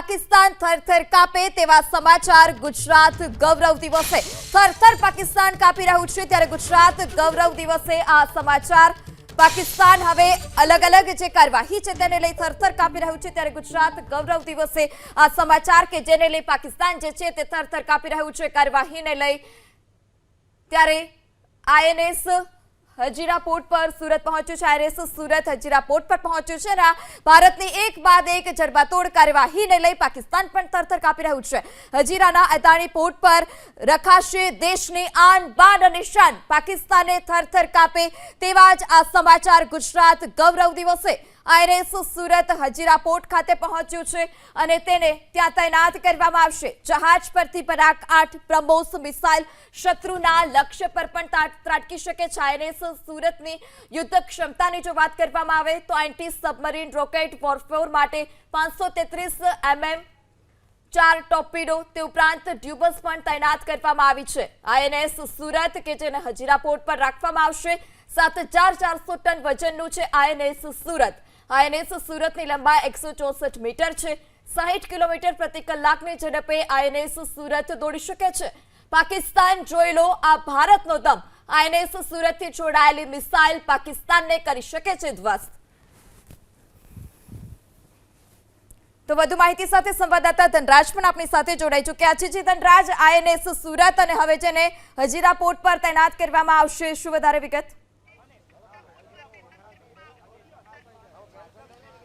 પાકિસ્તાન થરથર કાપે તેવા સમાચાર ગુજરાત ગૌરવ દિવસે. થરથર પાકિસ્તાન કાપી રહ્યું છે ત્યારે ગુજરાત ગૌરવ દિવસે આ સમાચાર. પાકિસ્તાન હવે અલગ અલગ જે કાર્યવાહી છે તેને લઈ થરથર કાપી રહ્યું છે ત્યારે ગુજરાત ગૌરવ દિવસે આ સમાચાર કે જેને લઈ પાકિસ્તાન જે છે તે થરથર કાપી રહ્યું છે કાર્યવાહીને લઈ. ત્યારે આઈએનએસ હજીરા પોર્ટ પર સુરત પહોંચ્યું છે. આઈએનએસ સુરત હજીરા પોર્ટ પર પહોંચ્યું છે અને ભારતની એક બાદ એક જડબાતોડ કાર્યવાહીને લઈ પાકિસ્તાન પણ થરથર કાપી રહ્યું છે. હજીરાના અદાણી પોર્ટ પર રખાશે દેશની આન બાન અને શાન. પાકિસ્તાને થરથર કાપે તેવા જ આ સમાચાર ગુજરાત ગૌરવ દિવસે આઈએનએસ સુરત હજીરા પોર્ટ ખાતે પહોંચ્યું છે અને તેને ત્યાં તૈનાત કરવામાં આવશે. જહાજ પરથી પરાક આઠ બ્રહ્મોસ મિસાઇલ શત્રુના લક્ષ્ય પર પણ ત્રાટકી શકે છે. આઈએનએસ સુરતની યુદ્ધ ક્ષમતાની જો વાત કરવામાં આવે તો એન્ટી સબમરીન રોકેટ વોરફોર માટે પાંચસો તેત્રીસ એમએમ ચાર ટોપીડો તે ઉપરાંત ડ્યુબસ પણ તૈનાત કરવામાં આવી છે. આઈએનએસ સુરત કે જેને હજીરા પોર્ટ પર રાખવામાં આવશે, સાત હજાર ચારસો ટન વજનનું છે આઈએનએસ સુરત. આઈએનએસ સુરતની લંબાઈ એકસો ચોસઠ મીટર છે. સાહીઠ કિલોમીટર પ્રતિ કલાકની ઝડપે આઈએનએસ સુરત દોડી શકે છે. પાકિસ્તાન જોઈ લો, આ ભારતનો દમ. આઈએનએસ સુરતથી જોડાયેલી મિસાઇલ પાકિસ્તાનને કરી શકે છે ધ્વસ્ત. તો વધુ માહિતી સાથે સંવાદદાતા ધનરાજ પણ આપણી સાથે જોડાઈ ચૂક્યા છે. જે ધનરાજ, આઈએનએસ સુરત અને હવે જેને હજીરા પોર્ટ પર તૈનાત કરવામાં આવશે, શું વધારે વિગત?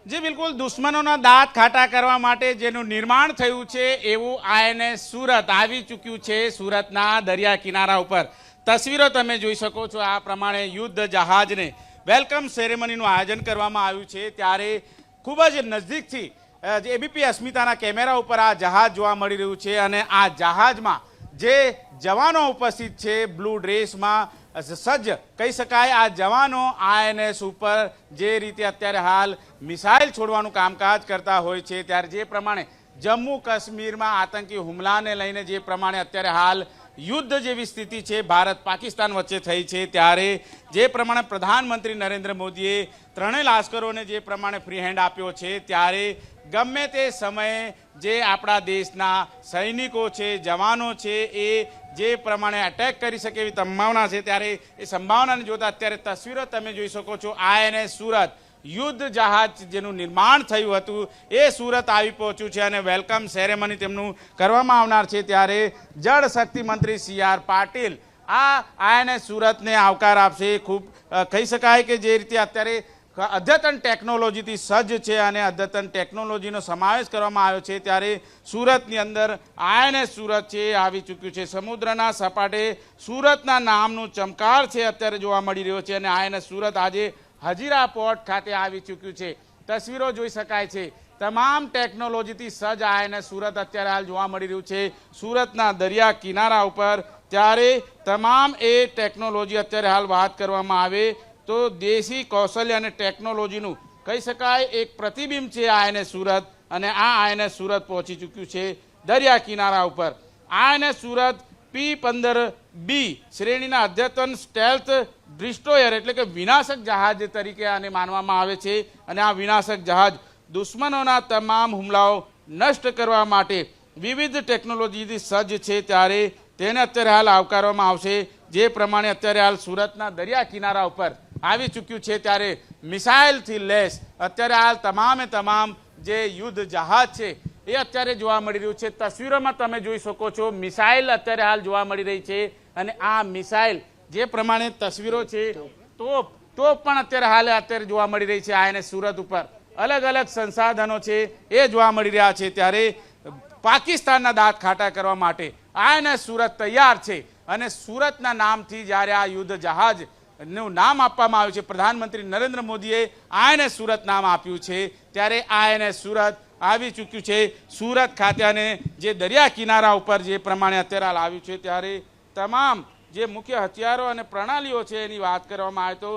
જી બિલકુલ દુશ્મનોના દાંત ખાટા કરવા માટે જેનું નિર્માણ થયું છે એવું આઈએનએસ સુરત આવી ચૂક્યું છે સુરતના દરિયા કિનારા ઉપર. તસવીરો તમે જોઈ શકો છો, આ પ્રમાણે યુદ્ધ જહાજને વેલકમ સેરેમનીનું આયોજન કરવામાં આવ્યું છે. ત્યારે ખૂબ જ નજદીકથી એબીપી અસ્મિતાના કેમેરા ઉપર આ જહાજ જોવા મળી રહ્યું છે અને આ જહાજમાં જે જવાનો ઉપસ્થિત છે બ્લુ ડ્રેસમાં સજ્જ. કહી શકાય આ જવાનો આઈએનએસ ઉપર જે રીતે અત્યારે હાલ મિસાઇલ છોડવાનું કામકાજ કરતા હોય છે, ત્યારે જે પ્રમાણે જમ્મુ કાશ્મીરમાં આતંકી હુમલાને લઈને જે પ્રમાણે અત્યારે હાલ યુદ્ધ જેવી સ્થિતિ છે, ભારત પાકિસ્તાન વચ્ચે થઈ છે, ત્યારે જે પ્રમાણે પ્રધાનમંત્રી નરેન્દ્ર મોદીએ ત્રણેય લાશ્કરોને જે પ્રમાણે ફ્રી હેન્ડ આપ્યો છે, ત્યારે ગમે તે સમયે જે આપણા દેશના સૈનિકો છે, જવાનો છે, એ જે પ્રમાણે અટેક કરી શકે એવી સંભાવના છે, ત્યારે એ સંભાવનાને જોતા અત્યારે તસવીરો તમે જોઈ શકો છો, આઈએનએસ સુરત. યુદ્ધ જહાજ જેનું નિર્માણ થયું હતું, એ સુરત આવી પહોંચ્યું છે અને વેલકમ સેરેમની તેમનું કરવામાં આવનાર છે, ત્યારે જળ શક્તિ મંત્રી સી આર પાટીલ આ આઈએનએસ સુરતને આવકાર આપશે. ખૂબ કહી શકાય કે જે રીતે અત્યારે અદ્યતન ટેકનોલોજીથી સજ્જ છે અને અદ્યતન ટેકનોલોજીનો સમાવેશ કરવામાં આવ્યો છે ત્યારે સુરતની અંદર આઈએનએસ સુરત છે આવી ચૂક્યું છે. સમુદ્રના સપાટે સુરતના નામનું ચમકાર છે અત્યારે જોવા મળી રહ્યો છે અને આઈએનએસ સુરત આજે હજીરા પોર્ટ ખાતે આવી ચૂક્યું છે. તસવીરો જોઈ શકાય છે. તમામ ટેકનોલોજીથી સજ્જ આઈએનએસ સુરત અત્યારે હાલ જોવા મળી રહ્યું છે. સુરતના દરિયા કિનારા ઉપર ત્યારે તમામ એ ટેકનોલોજી અત્યારે હાલ વાત કરવામાં આવે તો દેશી કૌશલ્ય અને ટેકનોલોજીનું કહી શકાય એક પ્રતિબિંબ છે આયને સુરત અને આ આયને સુરત પહોંચી ચૂક્યું છે દરિયા કિનારા ઉપર. આયને સુરત પી પંદર બી શ્રેણીના અદ્યતન સ્ટેલ્થ ડિસ્ટ્રોયર એટલે કે વિનાશક જહાજ તરીકે આને માનવામાં આવે છે અને આ વિનાશક જહાજ દુશ્મનોના તમામ હુમલાઓ નષ્ટ કરવા માટે વિવિધ ટેકનોલોજીથી સજ્જ છે ત્યારે તેને અત્યારે હાલ આવકારવામાં આવશે. જે પ્રમાણે અત્યારે હાલ સુરતના દરિયા કિનારા ઉપર આવી ચૂક્યું છે ત્યારે મિસાઇલથી લેસ, અત્યારે હાલ તમામે તમામ જે યુદ્ધ જહાજ છે, એ અત્યારે જોવા મળી રહ્યું છે. તસવીરોમાં તમે જોઈ શકો છો, મિસાઇલ અત્યારે હાલ જોવા મળી રહી છે અને આ મિસાઇલ જે પ્રમાણે તસવીરો છે, તોપ તોપ પણ અત્યારે હાલ અત્યારે જોવા મળી રહી છે આઈએનએસ સુરત ઉપર. અલગ અલગ સંસાધનો છે, એ જોવા મળી રહ્યા છે ત્યારે પાકિસ્તાનના દાંત ખાટા કરવા માટે આઈએનએસ સુરત તૈયાર છે અને સુરતના નામથી જ્યારે આ યુદ્ધ જહાજ નું નામ આપવામાં આવ્યું છે. પ્રધાનમંત્રી નરેન્દ્ર મોદીએ આઈએનએસ સુરત નામ આપ્યું છે. ત્યારે આઈએનએસ સુરત આવી ચૂક્યું છે. સુરત ખાતે અને જે દરિયા કિનારા ઉપર જે પ્રમાણે અત્યારે હાલ આવ્યું છે, ત્યારે તમામ જે મુખ્ય હથિયારો અને પ્રણાલીઓ છે એની વાત કરવામાં આવે તો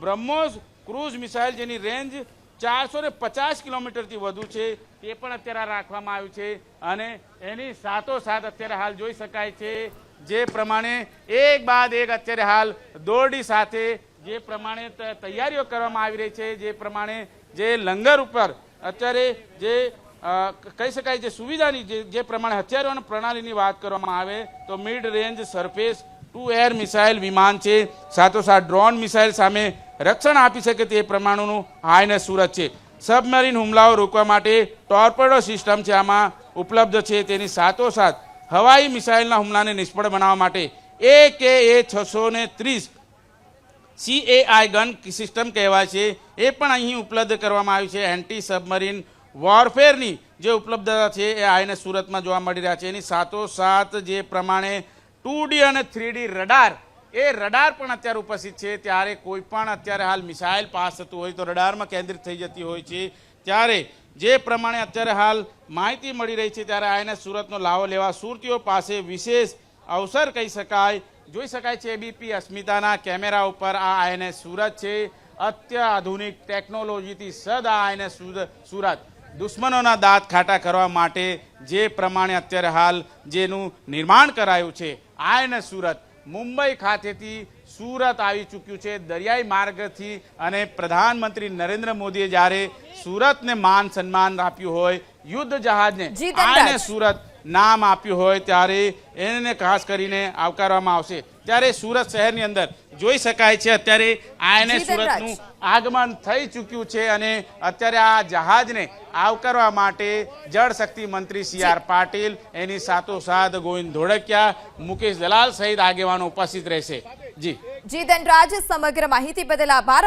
બ્રહ્મોસ ક્રૂઝ મિસાઇલ જેની રેન્જ ચારસો ને પચાસ કિલોમીટરથી વધુ છે, તે પણ અત્યારે રાખવામાં આવ્યું છે. અને એની સાથોસાથ અત્યારે હાલ જોઈ શકાય છે જે પ્રમાણે એક બાદ એક અત્યારે હાલ દોરડી સાથે જે પ્રમાણે તૈયારીઓ કરવામાં આવી રહી છે, જે પ્રમાણે જે લંગર ઉપર અત્યારે જે કહી શકાય જે સુવિધાની જે પ્રમાણે હથિયારો પ્રણાલીની વાત કરવામાં આવે તો mid range surface to air missile વિમાન છે. સાથોસાથ ડ્રોન મિસાઇલ સામે રક્ષણ આપી શકે તે પ્રમાણેનું આઈએનએસ સુરત છે. સબમરીન હુમલાઓ રોકવા માટે ટોર્પેડો સિસ્ટમ છે આમાં ઉપલબ્ધ છે. તેની સાથોસાથ હવાઈ મિસાઇલના હુમલાને નિષ્ફળ બનાવવા માટે એ કે એ છસો ને ત્રીસ સીએઆઈ ગન સિસ્ટમ કહેવાય છે. એ પણ અહીં ઉપલબ્ધ કરવામાં આવી છે. એન્ટી સબમરીન વોરફેરની જે ઉપલબ્ધતા છે એ આઈને સુરતમાં જોવા મળી રહ્યા છે. એની સાથોસાથ જે પ્રમાણે ટુ અને થ્રી રડાર, એ રડાર પણ અત્યારે ઉપસ્થિત છે. ત્યારે કોઈ પણ અત્યારે હાલ મિસાઇલ પાસ થતું હોય તો રડારમાં કેન્દ્રિત થઈ જતી હોય છે. ત્યારે જે પ્રમાણે અત્યારે હાલ માહિતી મળી રહી છે, ત્યારે આઈને સુરતનો લાવો લેવા સુરતીઓ પાસે વિશેષ અવસર કહી શકાય. જોઈ શકાય છે, એબીપી અસ્મિતાના કેમેરા ઉપર આ આઈને સુરત છે. અત્યાધુનિક ટેકનોલોજીથી સદ આ આઈને સુરત. દુશ્મનોના દાંત ખાટા કરવા માટે જે પ્રમાણે અત્યારે હાલ જેનું નિર્માણ કરાયું છે આઈએનએસ સુરત. મુંબઈ ખાતેથી સુરત આવી ચૂક્યું છે દરિયાઈ માર્ગથી અને પ્રધાનમંત્રી નરેન્દ્ર મોદીએ જ્યારે સુરતને માન સન્માન આપ્યું હોય યુદ્ધ જહાજને આને સુરત નામ આપ્યું હોય ત્યારે એને ખાસ કરીને આવકારવામાં આવશે. ત્યારે સુરત શહેરની અંદર જોઈ શકાય છે અત્યારે આને સુરતનું આગમન થઈ ચૂક્યું છે અને અત્યારે આ જહાજને આવકારવા માટે જળશક્તિ મંત્રી સી આર પાટીલ એની સાથોસાથ ગોવિંદ ધોળકિયા મુકેશ દલાલ સહિત આગેવાનો ઉપસ્થિત રહેશે. જી. જી ધનરાજ સમગ્ર માહિતી બદલ આભાર.